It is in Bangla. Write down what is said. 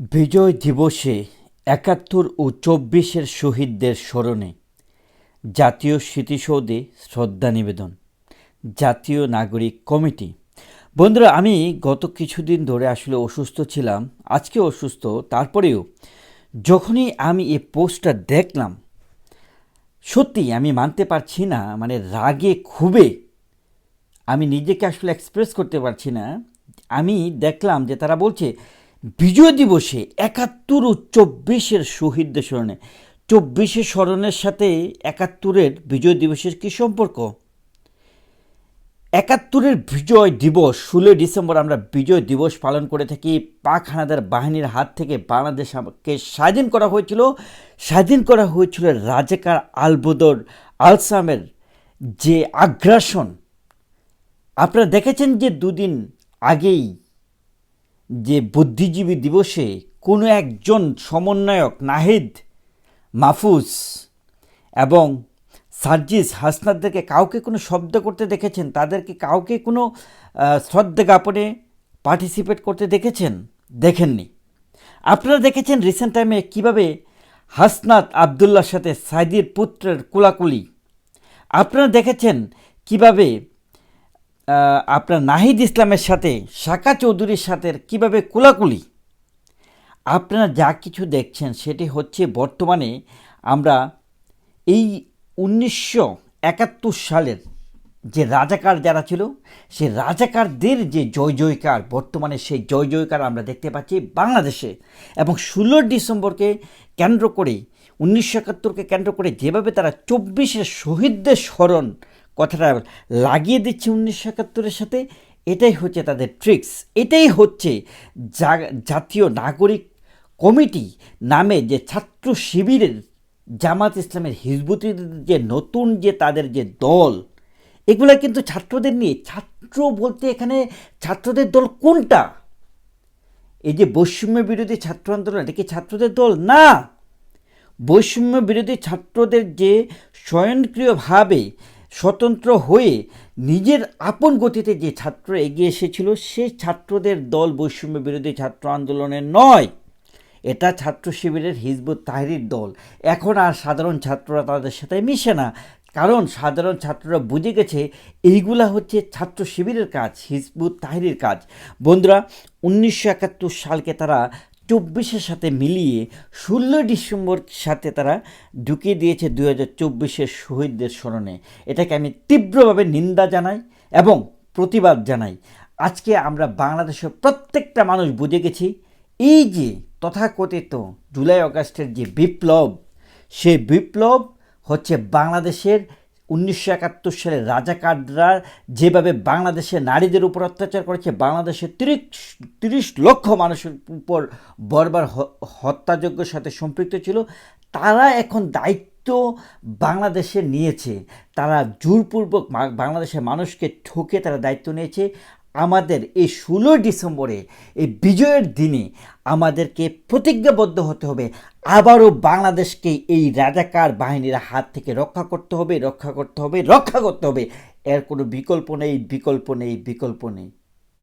বিজয় দিবসে একাত্তর ও চব্বিশের শহীদদের স্মরণে জাতীয় স্মৃতিসৌধে শ্রদ্ধা নিবেদন, জাতীয় নাগরিক কমিটি। বন্ধুরা, আমি গত কিছুদিন ধরে আসলে অসুস্থ ছিলাম, আজকে অসুস্থ, তারপরেও যখনই আমি এই পোস্টটা দেখলাম, সত্যি আমি মানতে পারছি না মানে রাগে খুবে আমি নিজেকে আসলে এক্সপ্রেস করতে পারছি না। আমি দেখলাম যে তারা বলছে বিজয় দিবসে একাত্তর ও চব্বিশের শহীদদের স্মরণে। চব্বিশের স্মরণের সাথে একাত্তরের বিজয় দিবসের কী সম্পর্ক? একাত্তরের বিজয় দিবস, ষোলোই ডিসেম্বর আমরা বিজয় দিবস পালন করে থাকি। পাক হানাদার বাহিনীর হাত থেকে বাংলাদেশকে স্বাধীন করা হয়েছিল। স্বাধীন করা হয়েছিল রাজাকার আলবদর আলসামের যে আগ্রাসন। আপনারা দেখেছেন যে দুদিন আগেই যে বুদ্ধিজীবী দিবসে কোনো একজন সমন্বয়ক নাহিদ, মাহফুজ এবং সার্জিস হাসনাদদেরকে কাউকে কোনো শব্দ করতে দেখেছেন? তাদেরকে কাউকে কোনো শ্রদ্ধা জ্ঞাপনে পার্টিসিপেট করতে দেখেছেন? দেখেননি। আপনারা দেখেছেন রিসেন্ট টাইমে কীভাবে হাসনাত আবদুল্লার সাথে সাইদির পুত্রের কোলাকুলি? আপনারা দেখেছেন কীভাবে আপনার নাহিদ ইসলামের সাথে শাকা চৌধুরীর সাথে কীভাবে কোলাকুলি? আপনারা যা কিছু দেখছেন সেটি হচ্ছে বর্তমানে আমরা এই উনিশশো একাত্তর সালের যে রাজাকার যারা ছিল সে রাজাকারদের যে জয় জয়কার, বর্তমানে সেই জয় জয়কার আমরা দেখতে পাচ্ছি বাংলাদেশে। এবং ষোলো ডিসেম্বরকে কেন্দ্র করে, উনিশশো একাত্তরকে কেন্দ্র করে যেভাবে তারা চব্বিশের শহীদদের স্মরণ কথাটা লাগিয়ে দিচ্ছে উনিশশো একাত্তরের সাথে। এটাই হচ্ছে তাদের ট্রিক্স এটাই হচ্ছে জাতীয় নাগরিক কমিটি নামে যে ছাত্র শিবিরের, জামাত ইসলামের হিজবুতির যে নতুন যে তাদের যে দল, এগুলো কিন্তু ছাত্রদের নিয়ে, ছাত্র বলতে এখানে ছাত্রদের দল কোনটা? এই যে বৈষম্য বিরোধী ছাত্র আন্দোলন, এটা কি ছাত্রদের দল? না! বৈষম্য বিরোধী ছাত্রদের যে স্বয়ংক্রিয়ভাবে স্বতন্ত্র হয়ে নিজের আপন গতিতে যে ছাত্র এগিয়ে এসেছিল, সে ছাত্রদের দল বৈষম্য বিরোধী ছাত্র আন্দোলনের নয়। এটা ছাত্র শিবিরের হিজবুত তাহরির দল। এখন আর সাধারণ ছাত্ররা তাদের সাথে মিশে না। কারণ সাধারণ ছাত্ররা বুঝে গেছে এইগুলা হচ্ছে ছাত্র শিবিরের কাজ, হিজবুত তাহরির কাজ। বন্ধুরা, উনিশশো একাত্তর সালকে তারা চব্বিশের সাথে মিলিয়ে ষোলো ডিসেম্বর সাথে তারা ঢুকিয়ে দিয়েছে দু হাজার চব্বিশের শহীদদের স্মরণে। এটাকে আমি তীব্রভাবে নিন্দা জানাই এবং প্রতিবাদ জানাই। আজকে আমরা বাংলাদেশের প্রত্যেকটা মানুষ বুঝে গেছি, এই যে তথাকথিত জুলাই আগস্টের যে বিপ্লব, সে বিপ্লব হচ্ছে বাংলাদেশের উনিশশো একাত্তর সালে রাজাকাররা যেভাবে বাংলাদেশে নারীদের উপর অত্যাচার করেছে, বাংলাদেশে তিরিশ তিরিশ লক্ষ মানুষের উপর বরবার হত্যাযজ্ঞের সাথে সম্পৃক্ত ছিল, তারা এখন দায়িত্ব বাংলাদেশে নিয়েছে। তারা জোরপূর্বক বাংলাদেশের মানুষকে ঠকে তারা দায়িত্ব নিয়েছে। আমাদের এই ষোলোই ডিসেম্বরে, এই বিজয়ের দিনে আমাদেরকে প্রতিজ্ঞাবদ্ধ হতে হবে। আবারও বাংলাদেশকে এই রাজাকার বাহিনীর হাত থেকে রক্ষা করতে হবে, রক্ষা করতে হবে, রক্ষা করতে হবে। এর কোনো বিকল্প নেই বিকল্প নেই বিকল্প নেই।